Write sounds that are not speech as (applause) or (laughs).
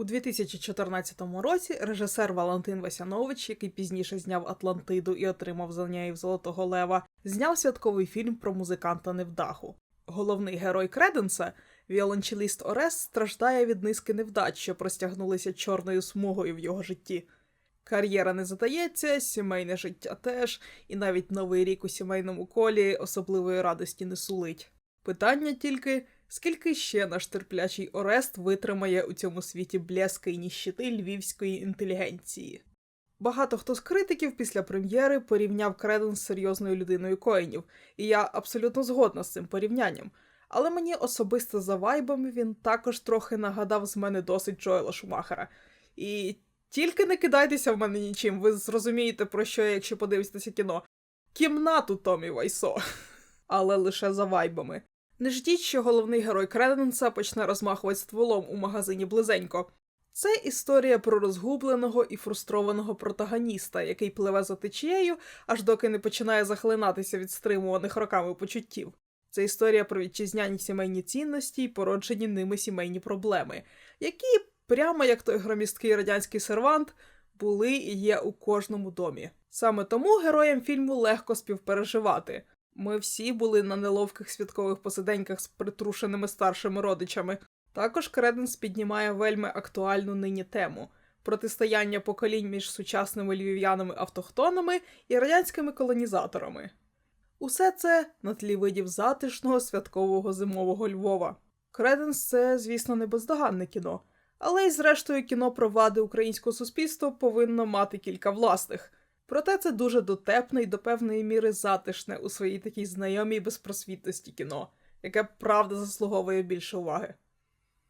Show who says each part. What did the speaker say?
Speaker 1: У 2014 році режисер Валентин Васянович, який пізніше зняв Атлантиду і отримав за неї Золотого Лева, зняв святковий фільм про музиканта Невдаху. Головний герой Креденса, віолончеліст Орес, страждає від низки невдач, що простягнулися чорною смугою в його житті. Кар'єра не задається, сімейне життя теж, і навіть новий рік у сімейному колі особливої радості не сулить. Питання тільки, скільки ще наш терплячий Орест витримає у цьому світі блеска і ніщити львівської інтелігенції. Багато хто з критиків після прем'єри порівняв Креден з серйозною людиною коїнів, і я абсолютно згодна з цим порівнянням. Але мені особисто за вайбами він також трохи нагадав з мене досить Джоела Шумахера. І тільки не кидайтеся в мене нічим, ви зрозумієте, про що я, якщо подивитеся кіно. Кімнату Томі Вайсо. (laughs) Але лише за вайбами. Не ждіть, що головний герой Креденса почне розмахувати стволом у магазині близенько. Це історія про розгубленого і фрустрованого протагоніста, який пливе за течією, аж доки не починає захлинатися від стримуваних роками почуттів. Це історія про вітчизняні сімейні цінності і породжені ними сімейні проблеми, які, прямо як той громісткий радянський сервант, були і є у кожному домі. Саме тому героям фільму легко співпереживати. Ми всі були на неловких святкових посиденьках з притрушеними старшими родичами. Також Креденс піднімає вельми актуальну нині тему протистояння поколінь між сучасними львів'янами-автохтонами і радянськими колонізаторами. Усе це на тлі видів затишного святкового зимового Львова. Креденс це, звісно, не бездоганне кіно, але й зрештою кіно про вади українського суспільства повинно мати кілька власних. Проте це дуже дотепне і до певної міри затишне у своїй такій знайомій безпросвітності кіно, яке правда заслуговує більше уваги.